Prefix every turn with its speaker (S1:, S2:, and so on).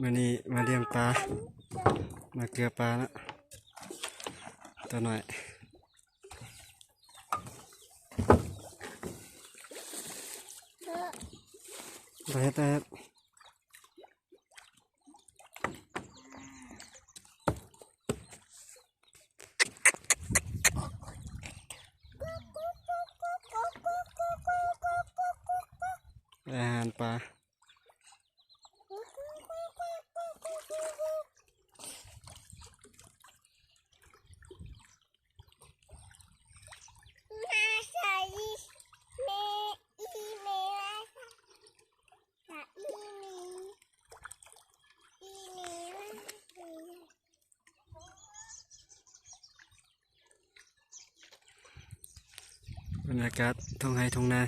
S1: มื่อนี้มาเลี้ยงปลา มาเกลือปลาละตัวหน่อยไปเฮ็ดไปเฮ็ดอาหารปลา
S2: ใส่เมอีเมลใส่อีเมอีเมล
S1: บรรยากาศท้องไห้ท้องนา